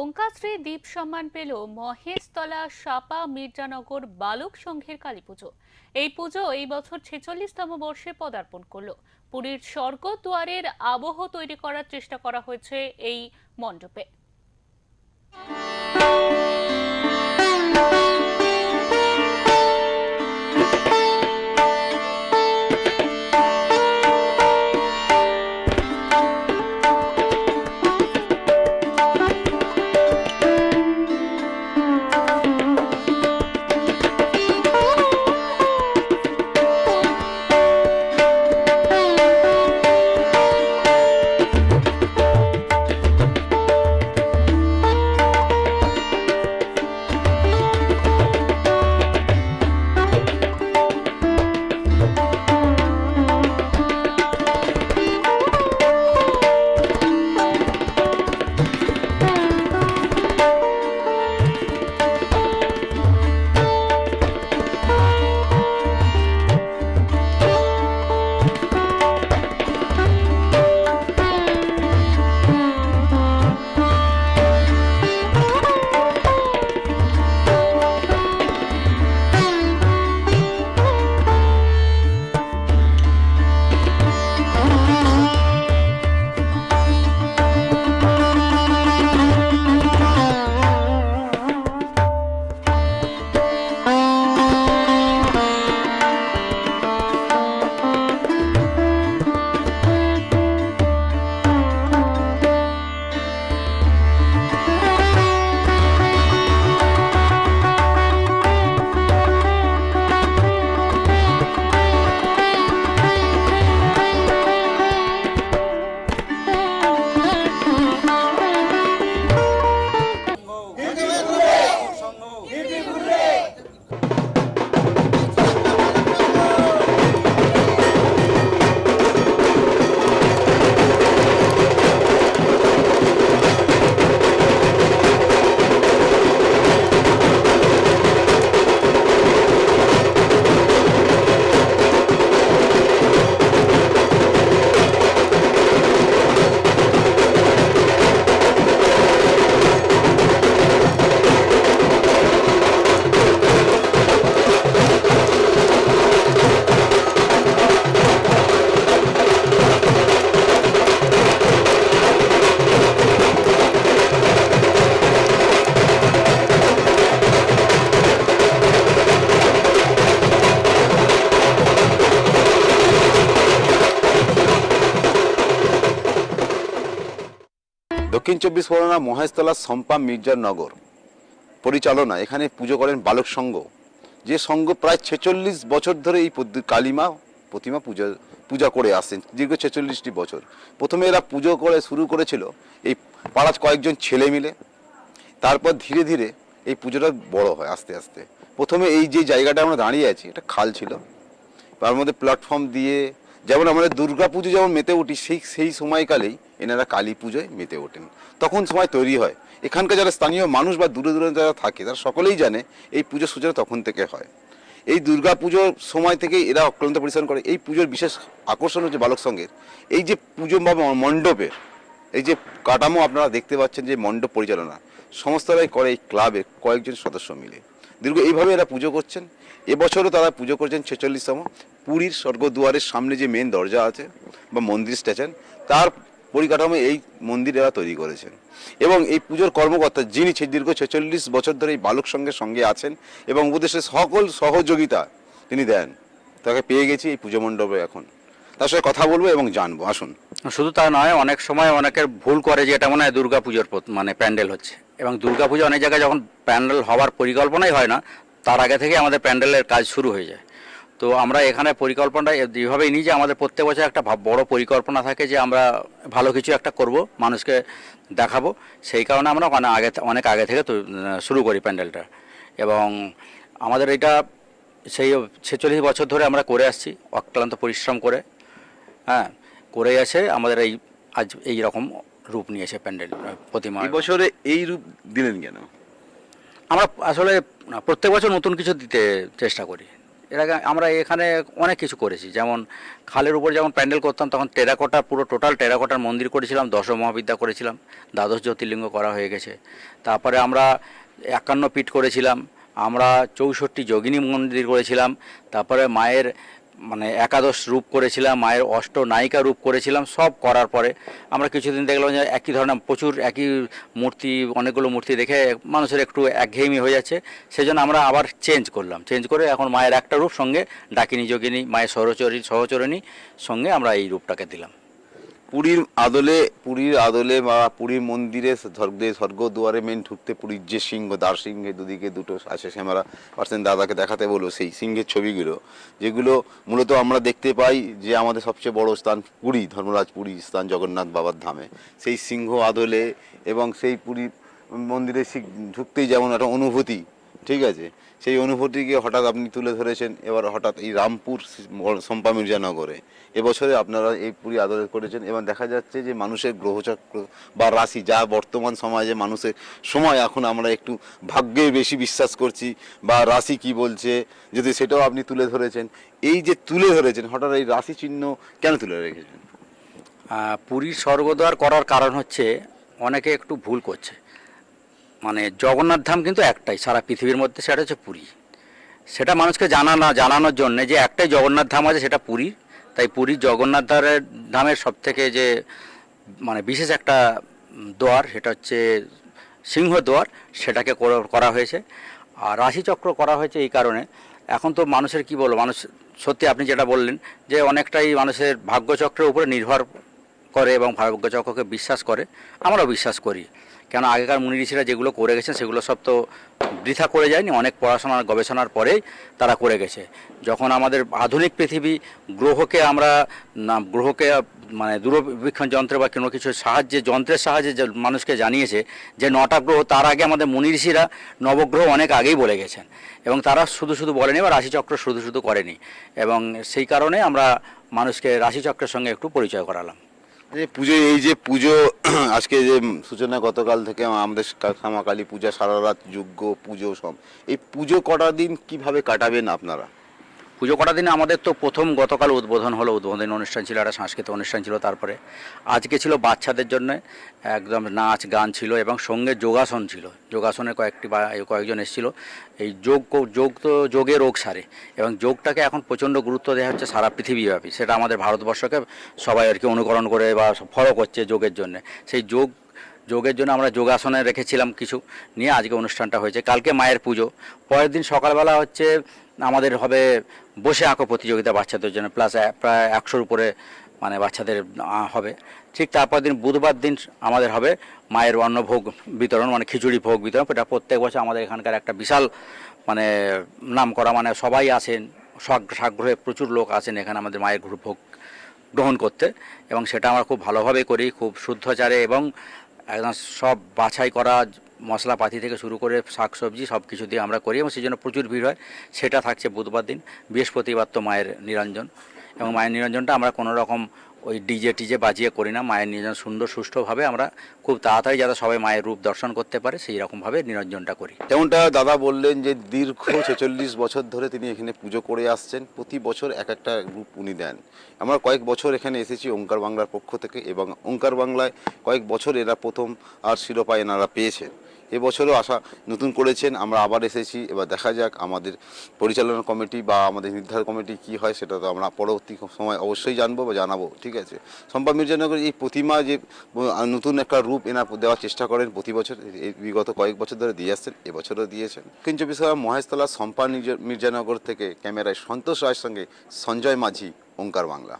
ওঙ্কাশ্রী দ্বীপ সম্মান পেল মহেশতলা সাপা মির্জানগর বালক সংঘের কালী পুজো। এই পুজো এই বছর ছেচল্লিশতম বর্ষে পদার্পণ করল। পুরীর স্বর্গদুয়ারের আবহ তৈরি করার চেষ্টা করা হয়েছে এই মণ্ডপে। দক্ষিণ চব্বিশ পরগনা মহেশতলা সম্পা মির্জার নগর পরিচালনা এখানে পুজো করেন বালক সংঘ। যে সংঘ প্রায় ছেচল্লিশ বছর ধরে এই কালীমা প্রতিমা পূজা পূজা করে আসছেন, দীর্ঘ ছেচল্লিশটি বছর। প্রথমে এরা পুজো করে শুরু করেছিল এই পাড়ার কয়েকজন ছেলে মিলে। তারপর ধীরে ধীরে এই পুজোটা বড় হয় আস্তে আস্তে। প্রথমে এই যে জায়গাটা আমরা দাঁড়িয়ে আছি, এটা খাল ছিল। তার মধ্যে প্ল্যাটফর্ম দিয়ে যেমন আমাদের দুর্গা পুজো যেমন মেতে উঠি, সেই সেই সময়কালেই এনারা কালী পুজোয় মেতে ওঠেন। তখন সময় তৈরি হয়। এখানকার যারা স্থানীয় মানুষ বা দূরে দূরে যারা থাকে, তারা সকলেই জানে এই পুজো সূচনা তখন থেকে হয়। এই দুর্গা পুজোর সময় থেকেই এরা অক্লান্ত পরিশ্রম করে। এই পুজোর বিশেষ আকর্ষণ হচ্ছে বালক সঙ্গের। এই যে পুজো বা মণ্ডপে, এই যে কাঠামো আপনারা দেখতে পাচ্ছেন যে মণ্ডপ পরিচালনা, সমস্তরাই করে এই ক্লাবে কয়েকজন সদস্য মিলে। দীর্ঘ এইভাবে এরা পুজো করছেন। এবছরও তারা পুজো করছেন ছেচল্লিশতম। পুরীর স্বর্গদুয়ারের সামনে যে মেন দরজা আছে বা মন্দির স্টেশন তার পরিকাঠামো এই মন্দির এরা তৈরি করেছেন। এবং এই পুজোর কর্মকর্তা যিনি দীর্ঘ ছেচল্লিশ বছর ধরে এই বালক সঙ্গের সঙ্গে আছেন এবং উপদেশের সকল সহযোগিতা তিনি দেন। তাকে পেয়ে গেছি এই পুজো মণ্ডপে এখন। তার সাথে কথা বলব এবং জানব। আসুন। শুধু তা নয়, অনেক সময় অনেকের ভুল করে যে এটা মনে হয় দুর্গা পুজোর মানে প্যান্ডেল হচ্ছে। এবং দুর্গা পুজো অনেক জায়গায় যখন প্যান্ডেল হওয়ার পরিকল্পনাই হয় না, তার আগে থেকে আমাদের প্যান্ডেলের কাজ শুরু হয়ে যায়। তো আমরা এখানে পরিকল্পনাটা এইভাবেই নিই যে আমাদের প্রত্যেক বছর একটা ভাব- বড় পরিকল্পনা থাকে যে আমরা ভালো কিছু একটা করব মানুষকে দেখাবো। সেই কারণে আমরা অনেক আগে অনেক আগে থেকে শুরু করি প্যান্ডেলটা। এবং আমাদের এটা সেই ছেচল্লিশ বছর ধরে আমরা করে আসছি অক্লান্ত পরিশ্রম করে। হ্যাঁ করে আছে আমাদের এই আজ এই রকম রূপ নিয়েছে প্যান্ডেল প্রতিমা। বছরে এই রূপ দিলেন কেন? আমরা আসলে প্রত্যেক বছর নতুন কিছু দিতে চেষ্টা করি। এর আগে আমরা এখানে অনেক কিছু করেছি। যেমন খালের উপর যখন প্যান্ডেল করতাম, তখন টেরাকোটা পুরো টোটাল টেরাকোটার মন্দির করেছিলাম দশ মহাবিদ্যা করেছিলাম, দ্বাদশ জ্যোতির্লিঙ্গ করা হয়ে গেছে। তারপরে আমরা একান্ন পিঠ করেছিলাম, আমরা চৌষট্টি যোগিনী মন্দির করেছিলাম, তারপরে মায়ের মানে একাদশ রূপ করেছিলাম, মায়ের অষ্ট নায়িকা রূপ করেছিলাম, সব করার পরে আমরা কিছুদিন দেখলাম যে একই ধরনের প্রচুর একই মূর্তি, অনেকগুলো মূর্তি দেখে মানুষের একটু একঘেয়েমি হয়ে যাচ্ছে। সেই জন্য আমরা আবার চেঞ্জ করলাম। চেঞ্জ করে এখন মায়ের একটা রূপ সঙ্গে ডাকিনী যোগিনী, মায়ের সহচরী সহচরণী সঙ্গে আমরা এই রূপটাকে দিলাম। পুরীর আদলে পুরীর আদলে বা পুরীর মন্দিরে স্বর্গে স্বর্গ দুয়ারে মেন ঢুকতে পুরীর যে সিংহ, দ্বার সিংহে দুদিকে দুটো আছে আমরা পারছেন দাদাকে দেখাতে বলো সেই সিংহের ছবিগুলো। যেগুলো মূলত আমরা দেখতে পাই যে আমাদের সবচেয়ে বড় স্থান পুরী, ধর্মরাজ পুরী স্থান জগন্নাথ বাবার ধামে। সেই সিংহ আদলে এবং সেই পুরী মন্দিরে ঢুকতেই যেমন একটা অনুভূতি ঠিক আছে? সেই অনুভূতিকে হঠাৎ আপনি তুলে ধরেছেন, এবার হঠাৎ এই রামপুর সম্পা মির্জানগরে। এবছরে আপনারা এই পুরী আদর করেছেন, এবং দেখা যাচ্ছে যে মানুষের গ্রহচক্র বা রাশি যা বর্তমান সমাজে মানুষের সময়, এখন আমরা একটু ভাগ্যে বেশি বিশ্বাস করছি, বা রাশি কি বলছে, যদি সেটাও আপনি তুলে ধরেছেন। এই যে তুলে ধরেছেন, হঠাৎ এই রাশি চিহ্ন কেন তুলে রেখেছেন? পুরীর স্বর্গদ্বার করার কারণ হচ্ছে, অনেকে একটু ভুল করছে। মানে জগন্নাথ ধাম কিন্তু একটাই, সারা পৃথিবীর মধ্যে সেটা হচ্ছে পুরী। সেটা মানুষকে জানানো, জানানোর জন্য যে একটাই জগন্নাথ ধাম আছে সেটা পুরী। তাই পুরীর জগন্নাথ ধামের সব থেকে যে মানে বিশেষ একটা দ্বার সেটা হচ্ছে সিংহ দ্বার, সেটাকে করা হয়েছে। আর রাশিচক্র করা হয়েছে এই কারণে। এখন তো মানুষের কি বলব, মানুষ, সত্যি আপনি যেটা বললেন, যে অনেকটাই মানুষের ভাগ্যচক্রের উপরে নির্ভর করে এবং ভাগ্যচক্রকে বিশ্বাস করে, আমরাও বিশ্বাস করি। কেন আগেকার মুনি ঋষিরা যেগুলো করে গেছেন, সেগুলো সব তো বৃথা করে যায়নি, অনেক পড়াশোনার গবেষণার পরেই তারা করে গেছে। যখন আমাদের আধুনিক পৃথিবী গ্রহকে আমরা গ্রহকে মানে দূরবীক্ষণ যন্ত্র বা কোনো কিছু সাহায্যে, যন্ত্রের সাহায্যে মানুষকে জানিয়েছে যে নটা গ্রহ, তার আগে আমাদের মুনি ঋষিরা নবগ্রহ অনেক আগেই বলে গেছেন। এবং তারা শুধু শুধু বলেনি বা রাশিচক্র শুধু শুধু করেনি। এবং সেই কারণে আমরা মানুষকে রাশিচক্রের সঙ্গে একটু পরিচয় করালাম। পুজো, এই যে পুজো, আজকে যে সূচনা গতকাল থেকে আমাদের কালী পূজা, সারা রাত যজ্ঞ, পুজো সব। এই পুজো কটা দিন কীভাবে কাটাবেন আপনারা? পুজো করার দিনে আমাদের তো প্রথম গতকাল উদ্বোধন হলো, উদ্বোধন অনুষ্ঠান ছিল, একটা সাংস্কৃতিক অনুষ্ঠান ছিল তারপরে। আজকে ছিল বাচ্চাদের জন্য একদম নাচ গান ছিল এবং সঙ্গে যোগাসন ছিল। যোগাসনে কয়েকটি বা কয়েকজন এসেছিল। এই যোগ যোগ তো যোগে রোগ সারে এবং যোগটাকে এখন প্রচণ্ড গুরুত্ব দেওয়া হচ্ছে সারা পৃথিবীব্যাপী। সেটা আমাদের ভারতবর্ষকে সবাই আর কি অনুকরণ করে বা ফলো করছে যোগের জন্য। সেই যোগ, যোগের জন্য আমরা যোগাসনে রেখেছিলাম কিছু। নিয়ে আজকে অনুষ্ঠানটা হয়েছে। কালকে মায়ের পুজো। পরের দিন সকালবেলা হচ্ছে আমাদের হবে বসে আঁকো প্রতিযোগিতা বাচ্চাদের জন্য প্লাস প্রায় একশোর উপরে মানে বাচ্চাদের হবে। ঠিক তারপর দিন বুধবার দিন আমাদের হবে মায়ের অন্নভোগ বিতরণ মানে খিচুড়ি ভোগ বিতরণ। এটা প্রত্যেক বছর আমাদের এখানকার একটা বিশাল মানে নাম করা মানে সবাই আসেন সাগ্রহে প্রচুর লোক আসেন এখানে আমাদের মায়ের ভোগ গ্রহণ করতে। এবং সেটা আমরা খুব ভালোভাবে করি, খুব শুদ্ধচারে এবং একদম সব বাছাই করা মশলাপাতি থেকে শুরু করে শাকসবজি সব কিছু দিয়ে আমরা করি এবং সেই জন্য প্রচুর ভিড় হয়। সেটা থাকছে বুধবার দিন, বৃহস্পতিবার তো মায়ের নিরঞ্জন। এবং মায়ের নিরঞ্জনটা আমরা কোনো রকম ওই ডিজে টিজে বাজিয়ে করি না। মায়ের নিরঞ্জন সুন্দর, সুষ্ঠুভাবে আমরা খুব তাড়াতাড়ি যাতে সবাই মায়ের রূপ দর্শন করতে পারে, সেই রকমভাবে নিরঞ্জনটা করি। যেমনটা দাদা বললেন যে দীর্ঘ ছেচল্লিশ বছর ধরে তিনি এখানে পুজো করে আসছেন। প্রতি বছর এক একটা গ্রুপ উনি দেন। আমরা কয়েক বছর এখানে এসেছি ওঙ্কার বাংলার পক্ষ থেকে এবং ওঙ্কার বাংলায় কয়েক বছর এরা প্রথম আর শিরোপা এনারা পেয়েছেন। এবছরও আসা নতুন করেছেন, আমরা আবার এসেছি। এবার দেখা যাক আমাদের পরিচালনা কমিটি বা আমাদের নির্ধারণ কমিটি কি হয়, সেটা তো আমরা পরবর্তী সময় অবশ্যই জানব বা জানাব, ঠিক আছে? সম্পা মির্জানগর, এই প্রতিমা যে নতুন একটা রূপ এনা দেওয়ার চেষ্টা করেন, প্রতি বছর বিগত কয়েক বছর ধরে দিয়ে আসছেন, এবছরও দিয়েছেন। কিঞ্চ বিষয় মহেশতলা সম্পা মির্জানগর থেকে ক্যামেরায় সন্তোষ রায়ের সঙ্গে সঞ্জয় মাঝি, ওঙ্কার বাংলা।